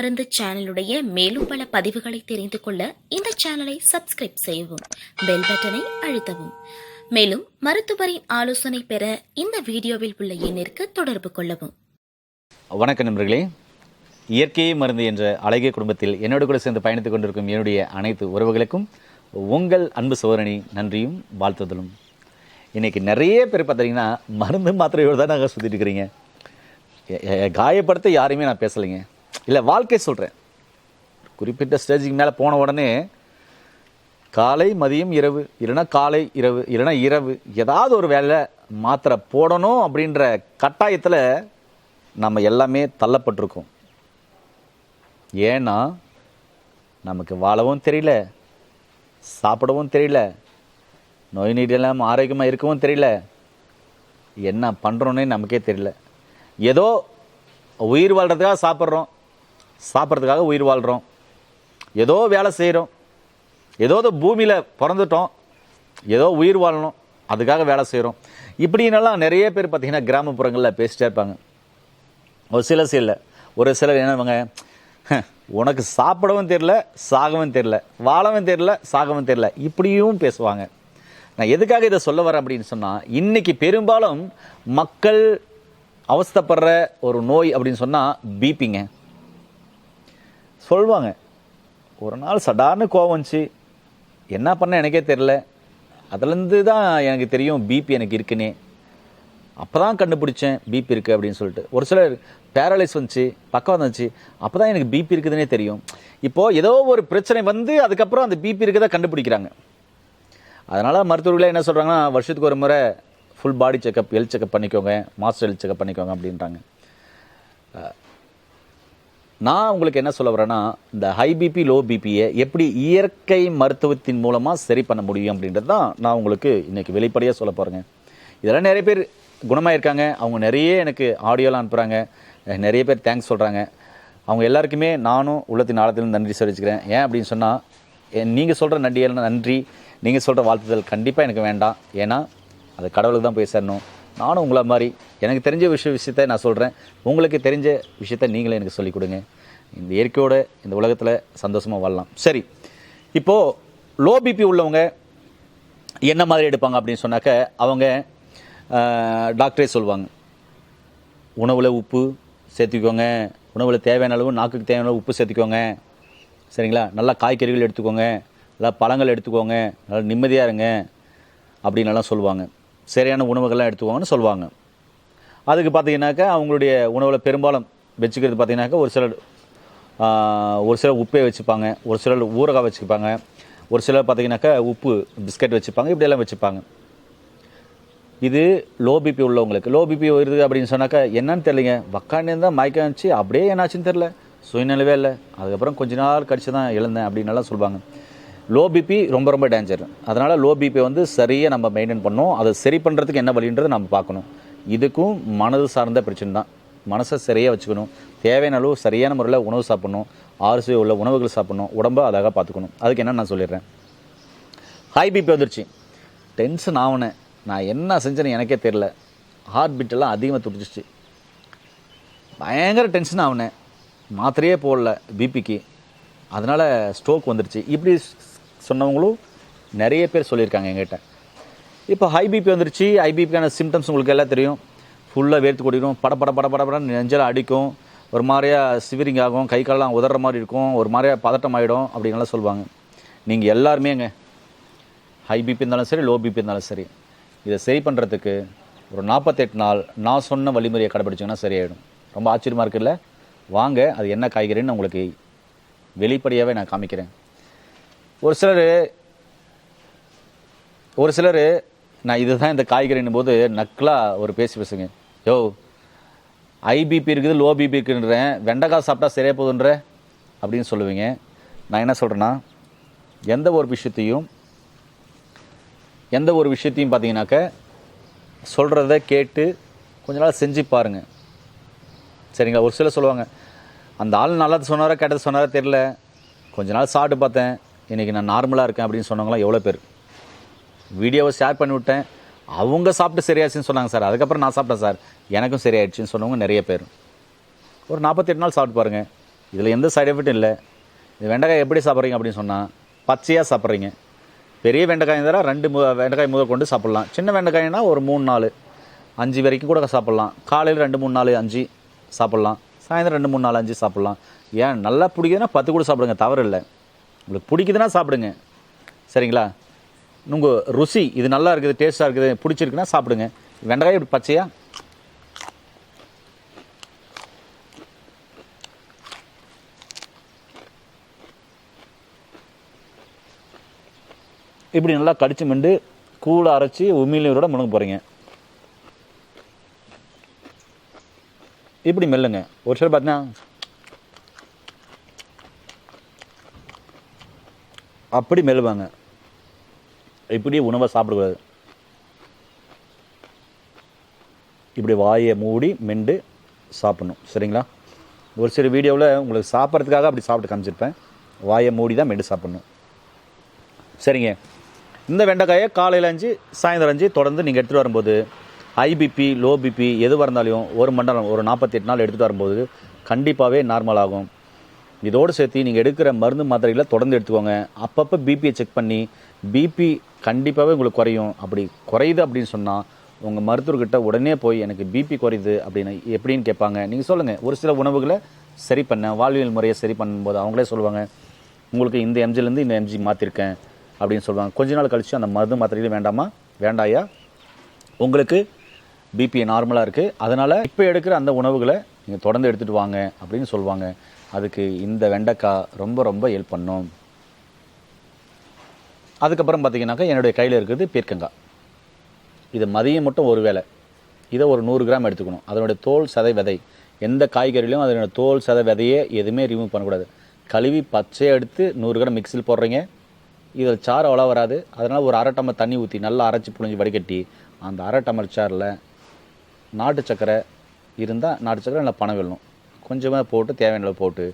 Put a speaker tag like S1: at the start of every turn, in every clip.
S1: மருந்து சேனலுடைய மேலும் பல பதிவுகளை தெரிந்து கொள்ள இந்த சேனலை சப்ஸ்கிரைப் செய்யவும் பெல் பட்டனை அழுத்தவும். மேலும் மருத்துவரின் ஆலோசனை பெற இந்த வீடியோவில் உள்ள எண்ணிற்கு தொடர்பு கொள்ளவும்.
S2: வணக்கம் நண்பர்களே. இயற்கையை மருந்து என்ற அழகிய குடும்பத்தில் என்னோடு கூட சேர்ந்து பயணித்துக் கொண்டிருக்கும் என்னுடைய அனைத்து உறவுகளுக்கும் உங்கள் அன்பு சோதனை நன்றியும் வாழ்த்துதலும். இன்றைக்கி நிறைய பேர் பார்த்தீங்கன்னா மருந்து மாத்திரையோடு தான் நாங்கள் சுற்றிட்டு இருக்கிறீங்க. காயப்படுத்த யாரையுமே நான் பேசலைங்க. இல்லை வாழ்க்கை சொல்கிறேன் குறிப்பிட்ட ஸ்டேஜுக்கு மேலே போன உடனே காலை மதியம் இரவு இல்லைன்னா காலை இரவு இல்லைன்னா இரவு ஏதாவது ஒரு வேலை மாத்திரை போடணும் அப்படின்ற கட்டாயத்தில் நம்ம எல்லாமே தள்ளப்பட்டிருக்கோம். ஏன்னா நமக்கு வாழவும் தெரியல சாப்பிடவும் தெரியல நோய் நொடி இல்லாமல் ஆரோக்கியமாக இருக்கவும் தெரியல என்ன பண்ணுறோன்னே நமக்கே தெரியல. ஏதோ உயிர் வாழ்கிறதுக்காக சாப்பிட்றோம் சாப்பிட்றதுக்காக உயிர் வாழ்கிறோம் ஏதோ வேலை செய்கிறோம் ஏதோ பூமியில் பிறந்துட்டோம். ஏதோ உயிர் வாழணும். அதுக்காக வேலை செய்கிறோம் இப்படின்னெல்லாம் நிறைய பேர் பார்த்திங்கன்னா கிராமப்புறங்களில் பேசிட்டே இருப்பாங்க. ஒரு சில சில ஒரு சிலர் என்னவங்க? உனக்கு சாப்பிடவும் தெரில சாகவும் தெரில வாழவும் தெரில சாகவும் தெரில இப்படியும் பேசுவாங்க. நான் எதுக்காக இதை சொல்ல வரேன் அப்படின்னு சொன்னால் இன்றைக்கி பெரும்பாலும் மக்கள் அவஸ்தைப்படுற ஒரு நோய் அப்படின்னு சொன்னால் பிபிங்க சொல்லுவாங்க ஒரு நாள் சடார்னு கோவம் வந்துச்சு. என்ன பண்ண எனக்கே தெரில அதுலேருந்து தான் எனக்கு தெரியும் பிபி எனக்கு இருக்குன்னே. அப்போ தான் கண்டுபிடிச்சேன் பிபி இருக்குது அப்படின்னு சொல்லிட்டு. ஒரு சிலர் பேரலைஸ் வந்துச்சு பக்கம் வந்துச்சு. அப்போ தான் எனக்கு பிபி இருக்குதுன்னே தெரியும். இப்போது ஏதோ ஒரு பிரச்சனை வந்து அதுக்கப்புறம் அந்த பிபி இருக்கதை கண்டுபிடிக்கிறாங்க. அதனால் மருத்துவர்களே என்ன சொல்கிறாங்கன்னா வருஷத்துக்கு ஒரு முறை full body checkup health checkup பண்ணிக்கோங்க. மாஸ்டர் ஹெல்த் செக்கப் பண்ணிக்கோங்க அப்படின்றாங்க. நான் உங்களுக்கு என்ன சொல்ல வரேன்னா இந்த ஹை பிபி லோ பிபியை எப்படி இயற்கை மருத்துவத்தின் மூலமாக சரி பண்ண முடியும் அப்படின்றது தான் நான் உங்களுக்கு இன்றைக்கி வெளிப்படையாக சொல்ல போகிறேங்க இதெல்லாம் நிறைய பேர் குணமாயிருக்காங்க. அவங்க நிறைய எனக்கு ஆடியோலாம் அனுப்புகிறாங்க நிறைய பேர் தேங்க்ஸ் சொல்கிறாங்க அவங்க எல்லாருக்குமே நானும் உள்ளத்தின் ஆழத்திலும் நன்றி தெரிவிச்சுக்கிறேன் ஏன் அப்படின்னு சொன்னால் நீங்கள் சொல்கிற நன்றியல் நன்றி. நீங்கள் சொல்கிற வாழ்த்துதல் கண்டிப்பாக எனக்கு வேண்டாம். ஏன்னா அது கடவுளுக்கு தான் போய் சேரணும். நானும் உங்களை மாதிரி எனக்கு தெரிஞ்ச விஷய விஷயத்தை நான் சொல்கிறேன் உங்களுக்கு தெரிஞ்ச விஷயத்த நீங்களே எனக்கு சொல்லிக் கொடுங்க. இந்த இயற்கையோட இந்த உலகத்தில் சந்தோஷமாக வாழலாம். சரி. இப்போது லோ பிபி உள்ளவங்க என்ன மாதிரி எடுப்பாங்க அப்படின்னு சொன்னாக்க அவங்க டாக்டரே சொல்லுவாங்க. உணவில் உப்பு சேர்த்துக்கோங்க. உணவில் தேவையான அளவு நாக்குக்கு தேவையான உப்பு சேர்த்துக்கோங்க. சரிங்களா? நல்லா காய்கறிகள் எடுத்துக்கோங்க. நல்லா பழங்கள் எடுத்துக்கோங்க. நல்லா நிம்மதியாக இருங்க. அப்படின்னு எல்லாம் சொல்லுவாங்க. சரியான உணவுகள்லாம் எடுத்துக்கோங்கன்னு சொல்லுவாங்க. அதுக்கு பார்த்தீங்கன்னாக்கா அவங்களுடைய உணவில் பெரும்பாலும் வச்சுக்கிறது பார்த்தீங்கன்னாக்கா ஒரு சிலர் ஒரு சிலர் உப்பே வச்சுப்பாங்க ஒரு சிலர் ஊறகாய் வச்சுப்பாங்க ஒரு சிலர் பார்த்தீங்கன்னாக்கா உப்பு பிஸ்கட் வச்சுப்பாங்க இப்படியெல்லாம் வச்சுப்பாங்க. இது லோ பிபி உள்ளவங்களுக்கு லோ பிபி வருது அப்படின்னு சொன்னாக்கா என்னன்னு தெரியலைங்க. வக்காண்டி இருந்தால் மயக்கம் வந்துச்சு அப்படியே என்னாச்சுன்னு தெரில சுயநிலவே இல்லை. அதுக்கப்புறம் கொஞ்ச நாள் கழிச்சு தான் இழந்தேன் அப்படின்னு சொல்லுவாங்க. லோ பிபி ரொம்ப ரொம்ப டேஞ்சர் அதனால் லோ பிபி வந்து சரியாக நம்ம மெயின்டைன் பண்ணோம் அதை சரி பண்ணுறதுக்கு என்ன வழின்றது நம்ம பார்க்கணும். இதுக்கும் மனது சார்ந்த பிரச்சனை தான். மனசை சரியாக வச்சுக்கணும். தேவையான அளவு சரியான முறையில் உணவு சாப்பிட்ணும். ஆறு உள்ள உணவுகள் சாப்பிட்ணும். உடம்பை அழகாக பார்த்துக்கணும். அதுக்கு என்ன நான் சொல்லிடுறேன்? ஹை பிபி வந்துருச்சு. டென்ஷன் ஆகினேன் நான் என்ன செஞ்சேன்னு எனக்கே தெரில ஹார்ட் பீட் எல்லாம் அதிகமாக துடிச்சிச்சு பயங்கர டென்ஷன் ஆகினேன் மாத்திரையே போடல பிபிக்கு அதனால் ஸ்ட்ரோக் வந்துருச்சு. இப்படி சொன்னவங்களும் நிறைய பேர் சொல்லியிருக்காங்க எங்கிட்ட இப்போ ஹைபிபி வந்துருச்சு. ஹைபிபிக்கான சிம்டம்ஸ் உங்களுக்கு எல்லாம் தெரியும். ஃபுல்லாக வேர்த்து கொடிக்கும் பட பட பட பட படம் நெஞ்சல் அடிக்கும். ஒரு மாதிரியா சிவரிங் ஆகும். கை காலெல்லாம் உதற மாதிரி இருக்கும். ஒரு மாதிரியா பதட்டம் ஆகிடும் அப்படின்லாம் சொல்லுவாங்க. நீங்கள் எல்லாருமேங்க ஹை பிபி இருந்தாலும் சரி லோ பிபி இருந்தாலும் சரி இதை சரி பண்ணுறதுக்கு ஒரு நாற்பத்தெட்டு நாள் நான் சொன்ன வழிமுறையை கடைப்பிடிச்சிங்கன்னா சரியாயிடும். ரொம்ப ஆச்சரியமாக இருக்குல்ல? வாங்க அது என்ன காய்கறின்னு உங்களுக்கு வெளிப்படையாகவே நான் காமிக்கிறேன். ஒரு சிலர் ஒரு சிலர் நான் இதுதான் இந்த காய்கறின்னும் போது நக்கலாக ஒரு பேசி பேசுங்க. யோ ஐபிபி இருக்குது லோ பிபி இருக்குன்றேன் வெண்டைக்காய் சாப்பிட்டா சரியாக போகுதுன்ற அப்படின்னு சொல்லுவீங்க. நான் என்ன சொல்கிறேன்னா எந்த ஒரு விஷயத்தையும் எந்த ஒரு விஷயத்தையும் பார்த்தீங்கன்னாக்க சொல்கிறத கேட்டு கொஞ்ச நாள் செஞ்சு பாருங்கள் சரிங்களா? ஒரு சிலர் சொல்லுவாங்க அந்த ஆள் நல்லது சொன்னாரா கெட்டது சொன்னாரா தெரில கொஞ்ச நாள் சாப்பிட்டு பார்த்தேன் இன்றைக்கி நான் நார்மலாக இருக்கேன் அப்படின்னு சொன்னவங்களாம் எவ்வளோ பேர்? வீடியோவை ஷேர் பண்ணிவிட்டேன் அவங்க சாப்பிட்டு சரியாச்சுன்னு சொன்னாங்க சார். அதுக்கப்புறம் நான் சாப்பிட்டேன் சார். எனக்கும் சரியாயிடுச்சுன்னு சொன்னவங்க நிறைய பேர். ஒரு நாற்பத்தெட்டு நாள் சாப்பிட்டு பாருங்கள் இதில் எந்த சைடு எஃபெக்ட்டும் இல்லை. இது வெண்டைக்காய் எப்படி சாப்பிட்றீங்க அப்படின்னு சொன்னால் பச்சையாக சாப்பிட்றீங்க. பெரிய வெண்டைக்காய் தர ரெண்டு வெண்டைக்காய் முதல் கொண்டு சாப்பிட்லாம். சின்ன வெண்டைக்காய்னா ஒரு மூணு நாலு அஞ்சு வரைக்கும் கூட சாப்பிட்லாம். காலையில் ரெண்டு மூணு நாலு அஞ்சு சாப்பிட்லாம். சாயந்தரம் ரெண்டு மூணு நாலு அஞ்சு சாப்பிட்லாம். ஏன் நல்லா பிடிக்குதுன்னா பத்து கூட சாப்பிடுங்க. தவறு இல்லை. உங்களுக்கு பிடிக்குதுன்னா சாப்பிடுங்க. சரிங்களா? உங்கள் ருசி இது நல்லா இருக்குது டேஸ்ட்டாக இருக்குது பிடிச்சிருக்குன்னா சாப்பிடுங்க. வெண்டைக்காய் இப்படி பச்சையா? இப்படி நல்லா கடிச்சு மெண்டு கூழை அரைச்சி உமிழ்நீரோட முழுங்க போகிறீங்க இப்படி மெல்லுங்க. ஒரு சிலர் பார்த்தீங்கன்னா அப்படி மெல்லுவாங்க. இப்படி உணவை சாப்பிடக்கூடாது. இப்படி வாயை மூடி மெண்டு சாப்பிடணும். சரிங்களா? ஒரு சில வீடியோவில் உங்களுக்கு சாப்பிட்றதுக்காக அப்படி சாப்பிட்டு காமிச்சிருப்பேன். வாயை மூடி தான் மெண்டு சாப்பிடணும். சரிங்க. இந்த வெண்டைக்காயை காலையில் அஞ்சு சாயந்தரம் அஞ்சு தொடர்ந்து நீங்கள் எடுத்துகிட்டு வரும்போது ஐபிபி லோ பிபி எதுவாக இருந்தாலும் ஒரு மண்டலம் ஒரு நாற்பத்தெட்டு நாள் எடுத்துகிட்டு வரும்போது கண்டிப்பாகவே நார்மல் ஆகும். இதோடு சேர்த்து நீங்கள் எடுக்கிற மருந்து மாத்திரைகளை தொடர்ந்து எடுத்துக்கோங்க. அப்பப்போ பிபியை செக் பண்ணி பிபி கண்டிப்பாகவே உங்களுக்கு குறையும். அப்படி குறையுது அப்படின்னு சொன்னால் உங்கள் மருத்துவர்கிட்ட உடனே போய் எனக்கு பிபி குறையுது அப்படின்னு எப்படின்னு கேட்பாங்க. நீங்கள் சொல்லுங்கள் ஒரு சில உணவுகளை சரி பண்ண வாழ்வியல் முறையை சரி பண்ணும்போது அவங்களே சொல்லுவாங்க உங்களுக்கு இந்த எம்ஜிலேருந்து இந்த எம்ஜி மாற்றிருக்கேன் அப்படின்னு சொல்லுவாங்க. கொஞ்ச நாள் கழித்து அந்த மருந்து மாத்திரைகளும் வேண்டாமா? வேண்டாயா? உங்களுக்கு பிபி நார்மலாக இருக்குது அதனால் இப்போ எடுக்கிற அந்த உணவுகளை நீங்கள் தொடர்ந்து எடுத்துகிட்டு வாங்க அப்படின்னு சொல்லுவாங்க அதுக்கு இந்த வெண்டைக்காய் ரொம்ப ரொம்ப ஹெல்ப் பண்ணும். அதுக்கப்புறம் பார்த்தீங்கன்னாக்கா என்னுடைய கையில் இருக்கிறது பீர்க்கங்காய். இது மதியம் மட்டும் ஒரு வேளை. இதை ஒரு நூறு கிராம் எடுத்துக்கணும். அதனுடைய தோல் சதை விதை. எந்த காய்கறிலையும் அதனுடைய தோல் சதை விதையே எதுவுமே ரிமூவ் பண்ணக்கூடாது. கழுவி பச்சையை எடுத்து நூறு கிராம் மிக்சியில் போடுறீங்க. இதில் சாறு அவ்வளோ வராது. அதனால் ஒரு அரை டம்ளர் தண்ணி ஊற்றி நல்லா அரைச்சி புழிஞ்சு வடிகட்டி அந்த அரை டம்ளர் சாரில் நாட்டு சக்கரை இருந்தால் நாட்டு சக்கரை நல்லா பணம் வெள்ளணும் கொஞ்சமாக போட்டு தேவையான அளவு போட்டு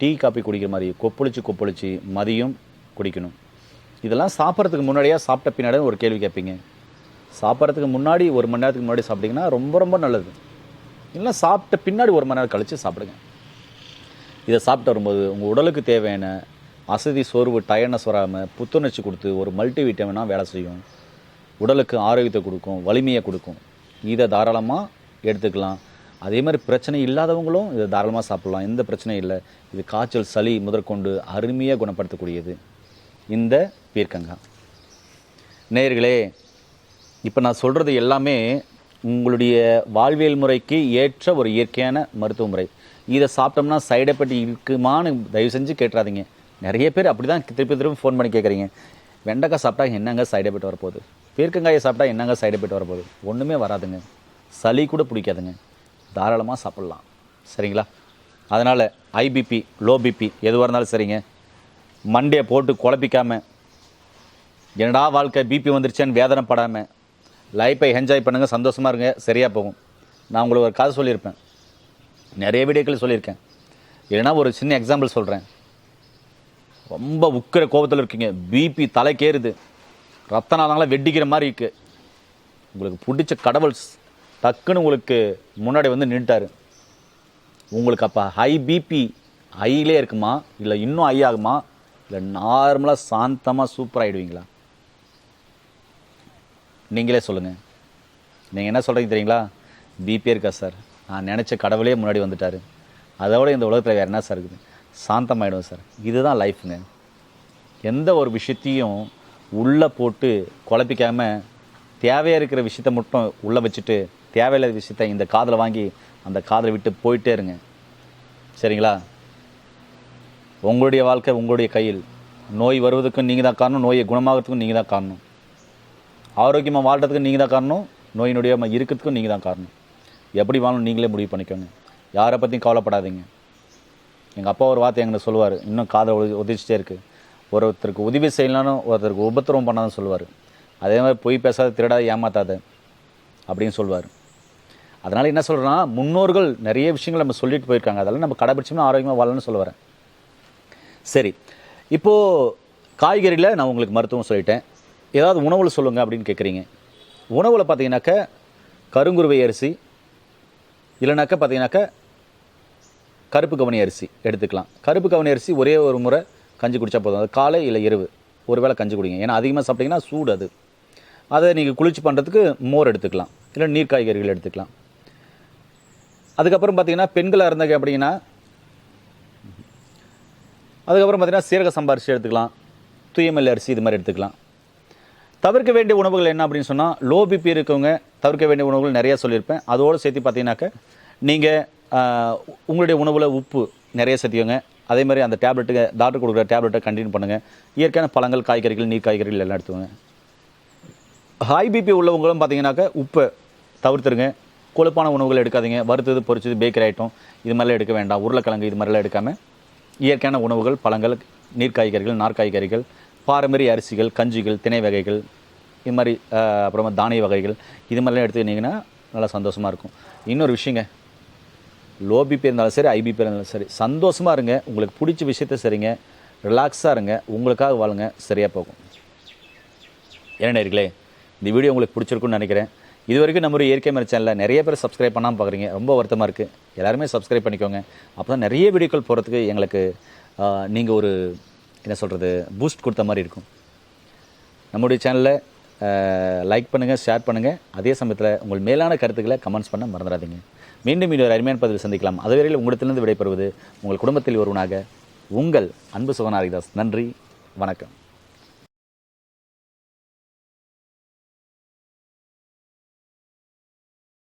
S2: டீ காப்பி குடிக்கிற மாதிரி கொப்பளிச்சு கொப்பளிச்சு மதியம் குடிக்கணும். இதெல்லாம் சாப்பிட்றதுக்கு முன்னாடியே சாப்பிட்ட பின்னாடி ஒரு கேள்வி கேட்பீங்க. சாப்பிட்றதுக்கு முன்னாடி ஒரு மணி நேரத்துக்கு முன்னாடி சாப்பிட்டீங்கன்னா ரொம்ப ரொம்ப நல்லது. இல்லைன்னா சாப்பிட்ட பின்னாடி ஒரு மணி நேரம் கழித்து சாப்பிடுங்க. இதை சாப்பிட்டு வரும்போது உங்கள் உடலுக்கு தேவையான அசதி சோர்வு டயர்னஸ் வராமல் புத்துணர்ச்சி கொடுத்து ஒரு மல்டி விட்டமினாக வேலை செய்யும். உடலுக்கு ஆரோக்கியத்தை கொடுக்கும் வலிமையை கொடுக்கும். இதை தாராளமாக எடுத்துக்கலாம். அதே மாதிரி பிரச்சனை இல்லாதவங்களும் இதை தாராளமாக சாப்பிட்லாம். எந்த பிரச்சனையும் இல்லை. இது காய்ச்சல் சளி முதற்கொண்டு அருமையாக குணப்படுத்தக்கூடியது. இந்த பீர்க்கங்காய் நேயர்களே இப்போ நான் சொல்கிறது எல்லாமே உங்களுடைய வாழ்வியல் முறைக்கு ஏற்ற ஒரு இயற்கையான மருத்துவ முறை. இதை சாப்பிட்டோம்னா சைடு எஃபெக்ட் இருக்குமான்னு தயவு செஞ்சு கேட்டுறாதீங்க. நிறைய பேர் அப்படி தான் திருப்பி திருப்பி ஃபோன் பண்ணி கேட்குறீங்க வெண்டைக்காய் சாப்பிட்டா என்னங்க சைடு எஃபெக்ட் வரப்போகுது? பீர்க்கங்காயை சாப்பிட்டா என்னங்க சைடு எஃபெக்ட் வரப்போகுது? ஒன்றுமே வராதுங்க. சளி கூட பிடிக்காதுங்க. தாராளமாக சாப்பிட்லாம். சரிங்களா? அதனால் ஐபிபி லோ பிபி எதுவாக இருந்தாலும் சரிங்க. மண்டையை போட்டு குழப்பிக்காமல் என்னடா வாழ்க்கை பிபி வந்துருச்சேன்னு வேதனைப்படாமல் லைஃப்பை என்ஜாய் பண்ணுங்கள் சந்தோஷமாக இருங்க சரியாக போகும். நான் உங்களுக்கு ஒரு கதை சொல்லியிருப்பேன். நிறைய வீடியோக்கள் சொல்லியிருக்கேன். இல்லைன்னா ஒரு சின்ன எக்ஸாம்பிள் சொல்கிறேன் ரொம்ப உக்கிர கோபத்தில் இருக்கீங்க. பிபி தலைக்கேறுது ரத்த நாளங்களாம் வெட்டிக்கிற மாதிரி இருக்குது உங்களுக்கு பிடிச்ச கடவுள்ஸ் டக்குன்னு உங்களுக்கு முன்னாடி வந்து நின்றுட்டாரு உங்களுக்கு அப்போ ஹை பிபி ஹையிலே இருக்குமா? இல்லை இன்னும் ஹை ஆகுமா? இல்லை நார்மலாக சாந்தமாக சூப்பர் ஆகிடுவீங்களா நீங்களே சொல்லுங்கள் நீங்கள் என்ன சொல்கிறீங்க தெரியுங்களா? பிபி இருக்கா சார் நான் நினச்ச கடவுளே முன்னாடி வந்துட்டார். அதோட இந்த உலகத்தில் வேறு என்ன சார் இருக்குது? சாந்தமாயிடும் சார் இதுதான் லைஃப்ங்க எந்த ஒரு விஷயத்தையும் உள்ளே போட்டு குழப்பிக்காமல் தேவையாக இருக்கிற விஷயத்த மட்டும் உள்ளே வச்சுட்டு தேவையில்லாத விஷயத்த இந்த காதில் வாங்கி அந்த காதில் விட்டு போயிட்டே இருங்க. சரிங்களா? உங்களுடைய வாழ்க்கை உங்களுடைய கையில். நோய் வருவதற்கும் நீங்கள் தான் காரணம் நோயை குணமாகறதுக்கும் நீங்கள் தான் காரணம். ஆரோக்கியமாக வாழ்கிறதுக்கும் நீங்கள் தான் காரணம் நோயினுடைய இருக்கிறதுக்கும் நீங்கள் தான் காரணம். எப்படி வாழணும் நீங்களே முடிவு பண்ணிக்கோங்க. யாரை பற்றியும் கவலைப்படாதீங்க. எங்கள் அப்பா ஒரு வார்த்தை எங்களை சொல்லுவார் இன்னும் காதை உதிச்சிட்டே இருக்குது ஒருத்தருக்கு உதவி செய்யலான்னு ஒருத்தருக்கு உபத்திரவம் பண்ணாதான் சொல்லுவார். அதே மாதிரி பொய் பேசாத திருடாத ஏமாத்தாத அப்படின்னு சொல்லுவார். அதனால் என்ன சொல்கிறேன்னா முன்னோர்கள் நிறைய விஷயங்கள் நம்ம சொல்லிட்டு போயிருக்காங்க. அதெல்லாம் நம்ம கடைபிடிச்சோம்னா ஆரோக்கியமாக வாழணும்னு சொல்ல வரேன். சரி. இப்போது காய்கறியில் நான் உங்களுக்கு மருத்துவம் சொல்லிட்டேன். ஏதாவது உணவில் சொல்லுங்கள் அப்படின்னு கேட்குறீங்க உணவில் பார்த்தீங்கன்னாக்க கருங்குருவை அரிசி இல்லைனாக்கா பார்த்தீங்கன்னாக்கா கருப்பு கவனி அரிசி எடுத்துக்கலாம். கருப்பு கவனி அரிசி ஒரே ஒரு முறை கஞ்சி குடித்தா போதும். அது காலை இல்லை இரவு. ஒரு வேளை கஞ்சி குடிங்க. ஏன்னா அதிகமாக சாப்பிட்டீங்கன்னா சூடு அது. அதை நீங்கள் குளிச்சு பண்ணுறதுக்கு மோர் எடுத்துக்கலாம். இல்லை நீர் காய்கறிகள் எடுத்துக்கலாம். அதுக்கப்புறம் பார்த்தீங்கன்னா பெண்களாக இருந்தாங்க அப்படின்னா அதுக்கப்புறம் பார்த்தீங்கன்னா சீரக சம்பாரிசி எடுத்துக்கலாம். தூயமல் அரிசி இது மாதிரி எடுத்துக்கலாம். தவிர்க்க வேண்டிய உணவுகள் என்ன அப்படின்னு சொன்னால் லோ பிபி இருக்கவங்க தவிர்க்க வேண்டிய உணவுகள் நிறையா சொல்லியிருப்பேன். அதோடு சேர்த்து பார்த்தீங்கன்னாக்க நீங்கள் உங்களுடைய உணவில் உப்பு நிறைய சேர்த்திக்கோங்க. அதே மாதிரி அந்த டேப்லெட்டுக்கு டாக்டர் கொடுக்குற டேப்லெட்டை கண்டினியூ பண்ணுங்கள் இயற்கையான பழங்கள் காய்கறிகள் நீர் காய்கறிகள் எல்லாம் எடுத்துக்கோங்க. ஹை பிபி உள்ளவங்களும் பார்த்தீங்கன்னாக்க உப்பை தவிர்த்துருங்க. கொழுப்பான உணவுகள் எடுக்காதீங்க. வறுத்தது பொறிச்சது பேக்கரி ஐட்டம் இது மாதிரிலாம் எடுக்க வேண்டாம். உருளைக்கிழங்கு இது மாதிரிலாம் எடுக்காமல் இயற்கையான உணவுகள் பழங்கள் நீர் காய்கறிகள் நார்காய்கறிகள் பாரம்பரிய அரிசிகள் கஞ்சிகள் திணை வகைகள் இது மாதிரி அப்புறமா தானிய வகைகள் இது மாதிரிலாம் எடுத்துக்கிட்டிங்கன்னா நல்லா சந்தோஷமாக இருக்கும். இன்னொரு விஷயங்க. லோ பிபி இருந்தாலும் சரி ஐபிபி இருந்தாலும் சரி சந்தோஷமாக இருங்க. உங்களுக்கு பிடிச்ச விஷயத்த சரிங்க ரிலாக்ஸாக இருங்க. உங்களுக்காக வாழுங்க. சரியாக போகும். என்ன நேர்களே இந்த வீடியோ உங்களுக்கு பிடிச்சிருக்குன்னு நினைக்கிறேன். இது வரைக்கும் நம்ம ஒரு இயற்கை மாதிரி சேனலில் நிறைய பேர் சப்ஸ்கிரைப் பண்ணாமல் பார்க்குறீங்க ரொம்ப வருத்தமாக இருக்குது எல்லாருமே சப்ஸ்கிரைப் பண்ணிக்கோங்க. அப்போ தான் நிறைய வீடியோக்கள் போகிறதுக்கு எங்களுக்கு நீங்கள் ஒரு என்ன சொல்கிறது பூஸ்ட் கொடுத்த மாதிரி இருக்கும். நம்முடைய சேனலில் லைக் பண்ணுங்கள் ஷேர் பண்ணுங்கள் அதே சமயத்தில் உங்கள் மேலான கருத்துக்களை கமெண்ட்ஸ் பண்ண மறந்துடாதீங்க. மீண்டும் இன்னொரு அருமையான பதிவில் சந்திக்கலாம். அதுவரையில் உங்களிடத்திலிருந்து விடைபெறுவது உங்கள் குடும்பத்தில் ஒருவனாக உங்கள் அன்பு சுகநாரிதாஸ் நன்றி வணக்கம்.